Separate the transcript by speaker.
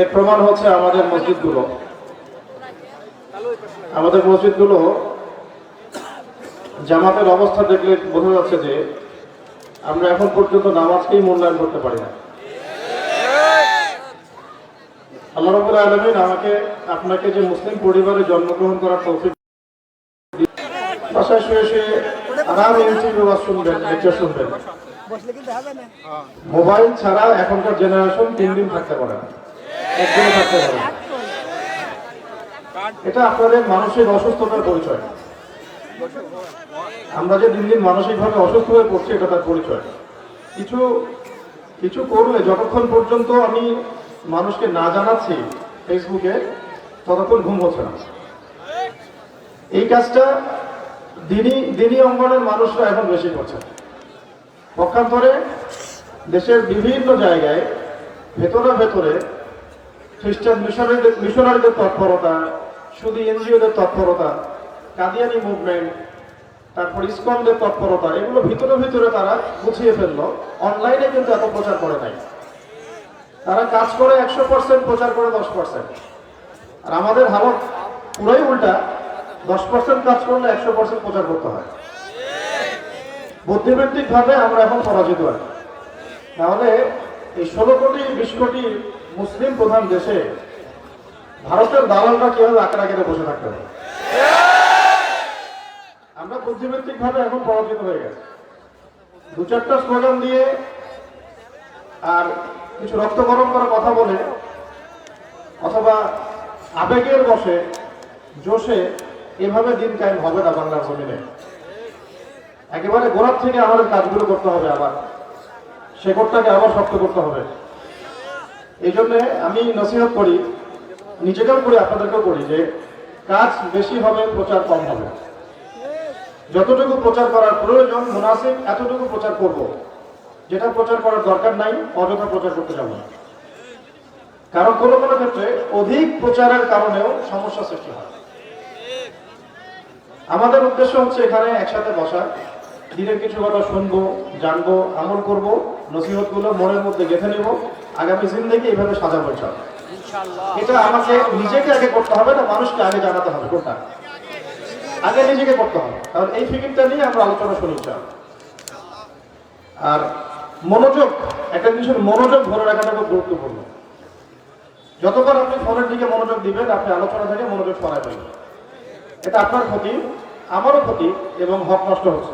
Speaker 1: এর প্রমাণ হচ্ছে আমাদের মসজিদগুলো। আমাদের মসজিদগুলো জামাতের অবস্থা দেখলে বোঝা যাচ্ছে যে আমরা এখন পর্যন্ত নামাজকেই মূল্যায়ন করতে পারি না। আল্লাহ রবুল আলমিন আমাকে আপনাকে যে মুসলিম পরিবারে জন্মগ্রহণ করার তৌফিক বাসায় শুয়ে শুয়ে আরামে ইউটিউবে শুনবেন লেকচার শুনবেন। মোবাইল ছাড়া এখনকার জেনারেশন তিন দিন থাকতে পারে না। থাকতে এটা আপনাদের মানসিক অসুস্থতার পরিচয়। আমরা যে দিন দিন মানসিকভাবে অসুস্থ হয়ে পড়ছি, এটা তার পরিচয়। কিছু কিছু করলে যতক্ষণ পর্যন্ত আমি মানুষকে না জানাচ্ছি ফেসবুকে, ততক্ষণ ঘুম হচ্ছে না। এই কাজটা দিনই দিনই অঙ্গনের মানুষরা এখন বেশি করছে। পক্ষান্তরে দেশের বিভিন্ন জায়গায় ভেতরে ভেতরে খ্রিস্টান মিশনারিদের মিশনারিদের তৎপরতা, শুধু এনজিওদের তৎপরতা, কাদিয়ানি মুভমেন্ট তারপর ইসকনদের তৎপরতা, এগুলো ভিতরে ভিতরে তারা গুছিয়ে ফেলল। অনলাইনে কিন্তু এত প্রচার করে নাই। তারা কাজ করে একশো পার্সেন্ট প্রচার করে দশ পার্সেন্ট আর আমাদের হালত পুরাই উল্টা, দশ পার্সেন্ট কাজ করলে একশো পার্সেন্ট প্রচার করতে হয়। বুদ্ধিবৃত্তিক ভাবে আমরা এখন পরাজিত আছি। তাহলে এই ষোলো কোটি, বিশ কোটি মুসলিম প্রধান দেশে ভারতের দালালরা কীভাবে আঁকড়া কেটে বসে থাকতে পারে? আমরা বুদ্ধিবৃত্তিক ভাবে এখন পরাজিত হয়ে গেছে। দু চারটা স্লোগান দিয়ে আর কিছু রক্ত গরম করার কথা বলে অথবা আবেগের বসে জোশে এভাবে দিন কায়েম হবে না বাংলার জমিনে। একেবারে গোড়ার থেকে আমাদের কাজগুলো করতে হবে আবার। শেকড়টাকে আবার শক্ত করতে হবে। এই জন্য আমি নসিহত করি, নিজেকেও করি, আপনাদেরকেও করি যে কাজ বেশি হবে, প্রচার কম হবে। যতটুকু প্রচার করার প্রয়োজন মুনাসিব, এতটুকু প্রচার করব। যেটা প্রচার করার দরকার নাই, অযথা প্রচার করতে যাব না। কারণ কোনো কোনো ক্ষেত্রে অধিক প্রচারের কারণেও সমস্যা সৃষ্টি হয়। আমাদের উদ্দেশ্য হচ্ছে এখানে একসাথে বসা, দিনের কিছু কথা শুনব, জানব, আমল করব নসিহতগুলো মনের মধ্যে গেঁথে নেব। আগামী জিন্দগি এইভাবে সাজাবো ইনশাআল্লাহ। এটা আমাকে নিজেকে আগে করতে হবে না মানুষকে আগে জানাতে হবে কোনটা? আগে নিজেকে করতে হবে। কারণ এই ফিকিরটা নিয়ে আমরা আলোচনা শুনি। আর মনোযোগ একটা জিনিসের মনোযোগ ধরে রাখাটা খুব গুরুত্বপূর্ণ। যতবার আপনি ফোনের দিকে মনোযোগ দিবেন আপনি আলোচনা থেকে মনোযোগ সরাই ফেলবেন। এটা আপনার ক্ষতি আমারও ক্ষতি এবং হক নষ্ট হচ্ছে।